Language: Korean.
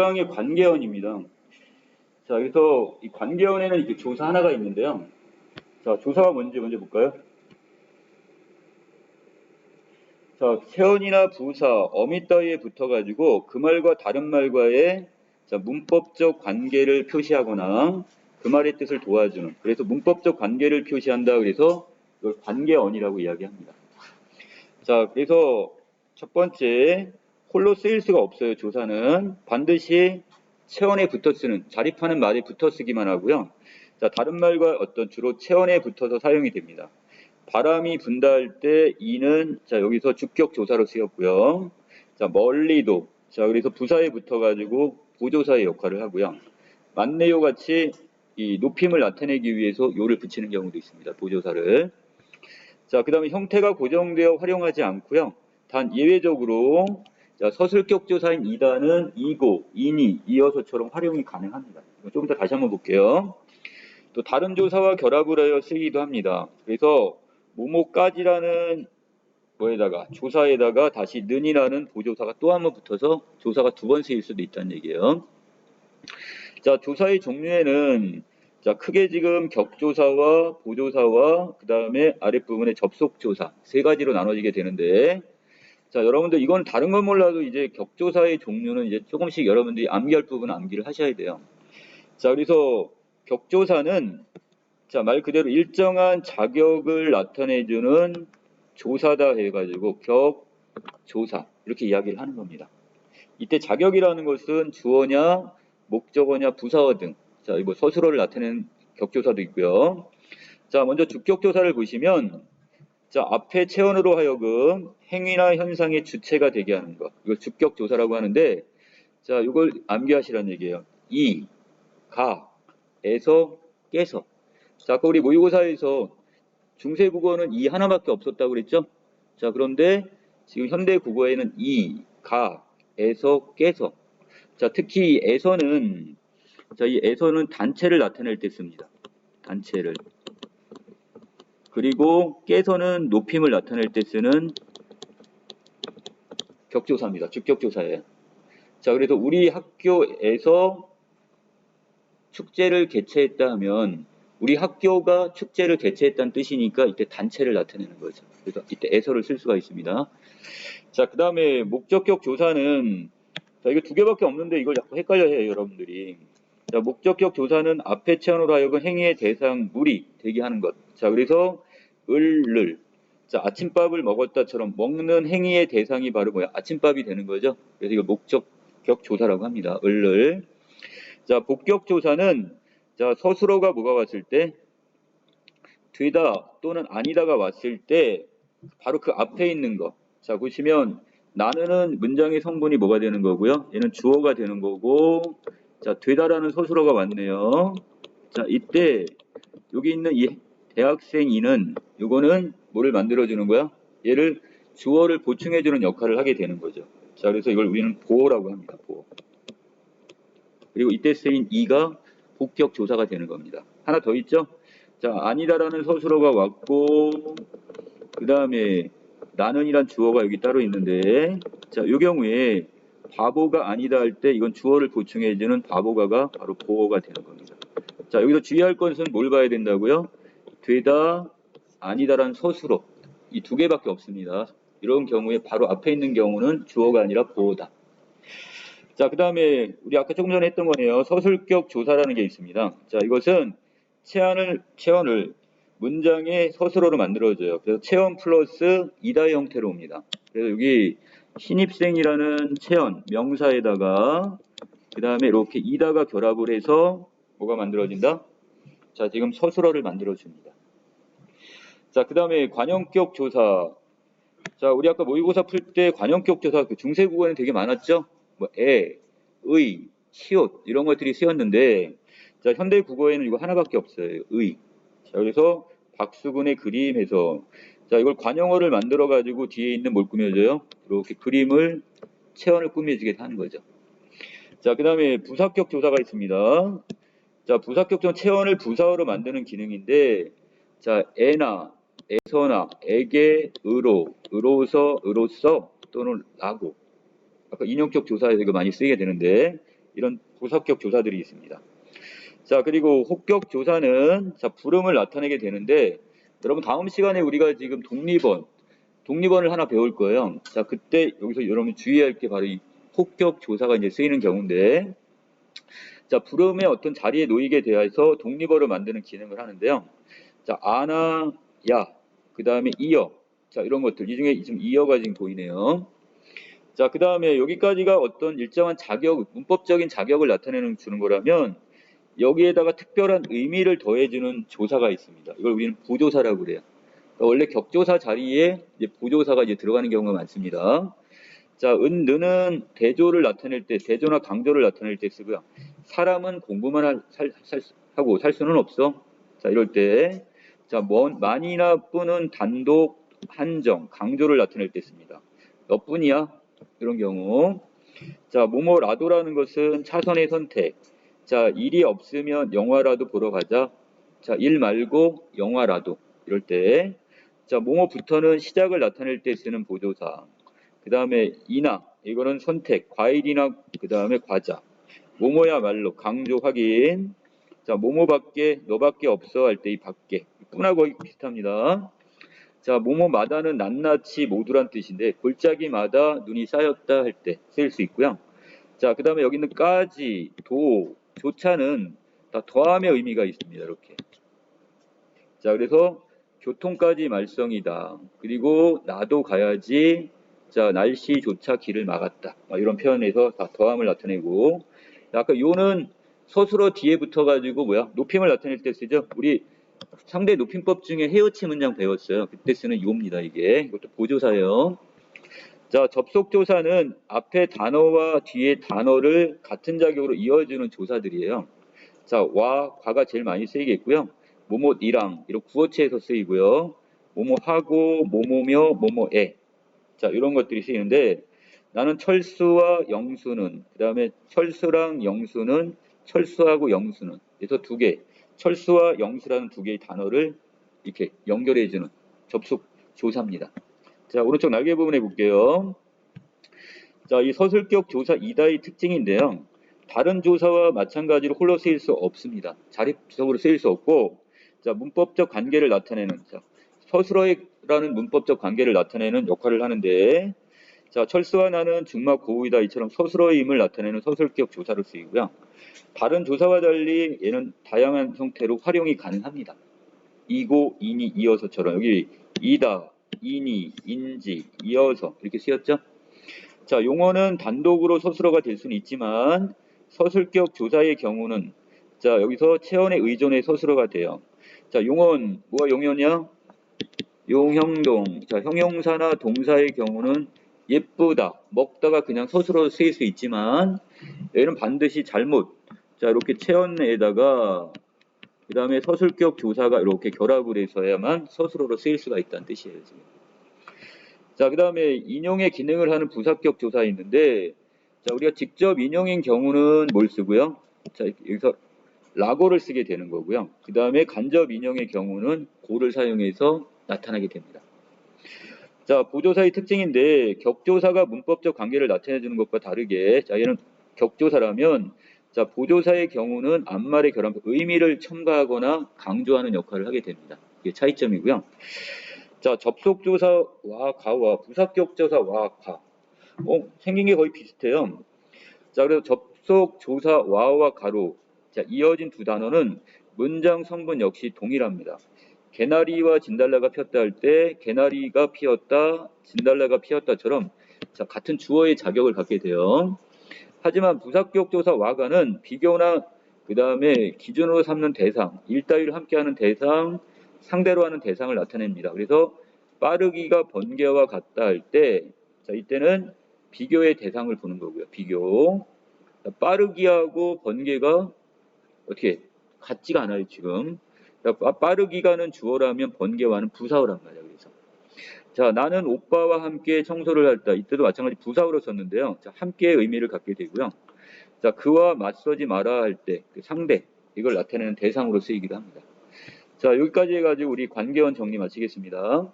2강의 관계원입니다. 자, 그래서 이 관계원에는 이렇게 조사 하나가 있는데요. 자, 조사가 뭔지 먼저 볼까요? 자, 체언이나 부사, 어미 따위에 붙어가지고 그 말과 다른 말과의 자, 문법적 관계를 표시하거나 그 말의 뜻을 도와주는. 그래서 문법적 관계를 표시한다. 그래서 이걸 관계언이라고 이야기합니다. 자, 그래서 첫 번째 홀로 쓰일 수가 없어요. 조사는 반드시 체언에 붙어 쓰는 자립하는 말에 붙어 쓰기만 하고요. 자, 다른 말과 어떤 주로 체언에 붙어서 사용이 됩니다. 바람이 분다 할 때 이는 자 여기서 주격 조사로 쓰였고요. 자 멀리도 자 그래서 부사에 붙어 가지고 보조사의 역할을 하고요. 만내요 같이 이 높임을 나타내기 위해서 요를 붙이는 경우도 있습니다. 보조사를. 자 그다음에 형태가 고정되어 활용하지 않고요. 단 예외적으로 자, 서술격 조사인 이다는 이고, 이니, 이어서처럼 활용이 가능합니다. 좀더 다시 한번 볼게요. 또 다른 조사와 결합을 하여 쓰기도 합니다. 그래서 모모까지라는 뭐에다가 조사에다가 다시 는이라는 보조사가 또 한 번 붙어서 조사가 두 번 쓰일 수도 있다는 얘기예요. 자, 조사의 종류에는 자, 크게 지금 격조사와 보조사와 그 다음에 아랫부분의 접속조사 세 가지로 나눠지게 되는데 자, 여러분들 이건 다른 건 몰라도 이제 격조사의 종류는 이제 조금씩 여러분들이 암기할 부분은 암기를 하셔야 돼요. 자, 그래서 격조사는 자, 말 그대로 일정한 자격을 나타내주는 조사다 해가지고 격, 조사 이렇게 이야기를 하는 겁니다. 이때 자격이라는 것은 주어냐, 목적어냐, 부사어 등 자, 이거 서술어를 나타내는 격조사도 있고요. 자, 먼저 주격조사를 보시면 자, 앞에 체언으로 하여금 행위나 현상의 주체가 되게 하는 것. 이걸 주격 조사라고 하는데 자, 이걸 암기하시라는 얘기예요. 이, 가, 에서, 깨서. 자, 아까 우리 모의고사에서 중세 국어는 이 하나밖에 없었다고 그랬죠? 자, 그런데 지금 현대 국어에는 이, 가, 에서, 깨서. 자, 특히 이 에서는 자, 이 에서는 단체를 나타낼 때 씁니다. 단체를. 그리고 깨서는 높임을 나타낼 때 쓰는 격조사입니다. 주격조사예요. 자, 그래서 우리 학교에서 축제를 개최했다 하면 우리 학교가 축제를 개최했다는 뜻이니까 이때 단체를 나타내는 거죠. 그래서 이때 에서를 쓸 수가 있습니다. 자, 그 다음에 목적격 조사는 자, 이거 두 개밖에 없는데 이걸 자꾸 헷갈려 해요, 여러분들이. 자, 목적격 조사는 앞에 체언으로 하여금 행위의 대상, 물이 되게 하는 것. 자, 그래서 을를. 자, 아침밥을 먹었다처럼 먹는 행위의 대상이 바로 뭐야? 아침밥이 되는 거죠. 그래서 이거 목적격 조사라고 합니다. 을을. 자, 복격 조사는 자, 서술어가 뭐가 왔을 때 되다 또는 아니다가 왔을 때 바로 그 앞에 있는 거. 자, 보시면 나는은 문장의 성분이 뭐가 되는 거고요. 얘는 주어가 되는 거고 자, 되다라는 서술어가 왔네요. 자, 이때 여기 있는 이 대학생이는 요거는 뭐를 만들어 주는 거야? 얘를 주어를 보충해 주는 역할을 하게 되는 거죠. 자, 그래서 이걸 우리는 보어라고 합니다. 보어. 그리고 이때 쓰인 이가 복격 조사가 되는 겁니다. 하나 더 있죠? 자, 아니다라는 서술어가 왔고 그 다음에 나는이란 주어가 여기 따로 있는데 자, 이 경우에 바보가 아니다 할 때 이건 주어를 보충해주는 바보가가 바로 보어가 되는 겁니다. 자, 여기서 주의할 것은 뭘 봐야 된다고요? 되다, 아니다라는 서술어 이 두 개밖에 없습니다. 이런 경우에 바로 앞에 있는 경우는 주어가 아니라 보어다. 자, 그 다음에 우리 아까 조금 전에 했던 거네요. 서술격 조사라는 게 있습니다. 자, 이것은 체언을, 체언을 문장의 서술어로 만들어줘요. 그래서 체언 플러스 이다 형태로 옵니다. 그래서 여기 신입생이라는 체언 명사에다가 그 다음에 이렇게 이다가 결합을 해서 뭐가 만들어진다? 자, 지금 서술어를 만들어줍니다. 자, 그 다음에 관형격 조사. 자, 우리 아까 모의고사 풀 때 관형격 조사 그 중세 국어는 되게 많았죠? 뭐 애, 의, 시옷 이런 것들이 쓰였는데 자, 현대 국어에는 이거 하나밖에 없어요. 의. 자, 그래서 박수근의 그림에서 자, 이걸 관형어를 만들어 가지고 뒤에 있는 뭘 꾸며줘요? 이렇게 그림을 체언을 꾸며주게 하는 거죠. 자, 그 다음에 부사격 조사가 있습니다. 자, 부사격 조 체언을 부사어로 만드는 기능인데 자, 에나, 에서나, 에게, 으로, 으로서, 으로써 또는 라고 아까 인용격 조사에서 이거 많이 쓰이게 되는데 이런 부사격 조사들이 있습니다. 자, 그리고 혹격 조사는 자, 부름을 나타내게 되는데 여러분 다음 시간에 우리가 지금 독립원 독립원을 하나 배울 거예요. 자, 그때 여기서 여러분 주의할 게 바로 이 혹격 조사가 이제 쓰이는 경우인데 자, 부름의 어떤 자리에 놓이게 되어서 독립어를 만드는 기능을 하는데요. 자, 아나, 야, 그 다음에 이어. 자, 이런 것들. 이 중에 지금 이어가 지금 보이네요. 자, 그 다음에 여기까지가 어떤 일정한 자격, 문법적인 자격을 나타내는 주는 거라면 여기에다가 특별한 의미를 더해주는 조사가 있습니다. 이걸 우리는 부조사라고 그래요. 그러니까 원래 격조사 자리에 이제 부조사가 이제 들어가는 경우가 많습니다. 자, 은, 느는 대조를 나타낼 때, 대조나 강조를 나타낼 때 쓰고요. 사람은 공부만 할, 살, 살, 하고 살 수는 없어. 자, 이럴 때. 자, 먼, 만이나 뿌는 단독, 한정, 강조를 나타낼 때 씁니다. 너뿐이야. 이런 경우. 자, 모모라도라는 것은 차선의 선택. 자, 일이 없으면 영화라도 보러 가자. 자, 일 말고 영화라도. 이럴 때. 자, 모모부터는 시작을 나타낼 때 쓰는 보조사. 그 다음에 이나. 이거는 선택. 과일이나 그 다음에 과자. 모모야말로 강조 확인. 자, 모모밖에 너밖에 없어 할 때 이 밖에. 뿐하고 거의 비슷합니다. 자, 모모마다는 낱낱이 모두란 뜻인데 골짜기마다 눈이 쌓였다 할때 쓰일 수 있고요. 자, 그 다음에 여기 있는 까지, 도, 조차는 다 더함의 의미가 있습니다. 이렇게. 자, 그래서 교통까지 말썽이다. 그리고 나도 가야지. 자, 날씨조차 길을 막았다. 막 이런 표현에서 다 더함을 나타내고. 아까 요는 서술어 뒤에 붙어가지고 뭐야? 높임을 나타낼 때 쓰죠. 우리 상대 높임법 중에 헤어치 문장 배웠어요. 그때 쓰는 요입니다. 이게 이것도 보조사예요. 자, 접속 조사는 앞에 단어와 뒤에 단어를 같은 자격으로 이어주는 조사들이에요. 자, 와, 과가 제일 많이 쓰이겠고요. 뭐뭐이랑 이런 구어체에서 쓰이고요. 뭐뭐하고, 뭐뭐며, 뭐뭐에. 자, 이런 것들이 쓰이는데 나는 철수와 영수는 그 다음에 철수랑 영수는 철수하고 영수는 그래서 두 개. 철수와 영수라는 두 개의 단어를 이렇게 연결해 주는 접속 조사입니다. 자, 오른쪽 날개 부분에 볼게요. 자, 이 서술격 조사 이다의 특징인데요. 다른 조사와 마찬가지로 홀로 쓰일 수 없습니다. 자립적으로 쓰일 수 없고, 자, 문법적 관계를 나타내는, 자, 서술어라는 문법적 관계를 나타내는 역할을 하는데, 자, 철수와 나는 중막 고우이다 이처럼 서술어임을 나타내는 서술격 조사로 쓰이고요. 다른 조사와 달리 얘는 다양한 형태로 활용이 가능합니다. 이고, 이니, 이어서처럼 여기 이다, 이니, 인지, 이어서 이렇게 쓰였죠? 자, 용어는 단독으로 서술어가 될 수는 있지만 서술격 조사의 경우는 자, 여기서 체언에 의존해 서술어가 돼요. 자, 용어는 뭐가 용어냐? 용형동. 자, 형용사나 동사의 경우는 예쁘다, 먹다가 그냥 서술어로 쓰일 수 있지만 얘는 반드시 잘못. 자, 이렇게 체언에다가 그 다음에 서술격 조사가 이렇게 결합을 해서야만 서술어로 쓰일 수가 있다는 뜻이에요. 지금. 자, 그 다음에 인용의 기능을 하는 부사격 조사 있는데, 자, 우리가 직접 인용인 경우는 뭘 쓰고요? 자, 여기서 라고를 쓰게 되는 거고요. 그 다음에 간접 인용의 경우는 고를 사용해서 나타나게 됩니다. 자, 보조사의 특징인데, 격조사가 문법적 관계를 나타내주는 것과 다르게, 자, 얘는 격조사라면, 자, 보조사의 경우는 앞말의 결합, 의미를 첨가하거나 강조하는 역할을 하게 됩니다. 이게 차이점이고요. 자, 접속조사와 가와 부사격조사와 가. 어, 생긴 게 거의 비슷해요. 자, 그래서 접속조사 와와 가로. 자, 이어진 두 단어는 문장 성분 역시 동일합니다. 개나리와 진달래가 피었다 할 때 개나리가 피었다, 진달래가 피었다처럼 자, 같은 주어의 자격을 갖게 돼요. 하지만 부사격 조사 와가는 비교나 그 다음에 기준으로 삼는 대상, 일따위를 함께하는 대상, 상대로 하는 대상을 나타냅니다. 그래서 빠르기가 번개와 같다 할 때, 자 이때는 비교의 대상을 보는 거고요. 비교. 자, 빠르기하고 번개가 어떻게 같지가 않아요 지금. 자, 빠- 빠르기가는 주어라면 번개와는 부사어란 말이에요. 그래서 자 나는 오빠와 함께 청소를 할다. 이때도 마찬가지 부사어로 썼는데요. 자 함께의 의미를 갖게 되고요. 자 그와 맞서지 마라 할 때 그 상대 이걸 나타내는 대상으로 쓰이기도 합니다. 자 여기까지 해가지고 우리 관계원 정리 마치겠습니다.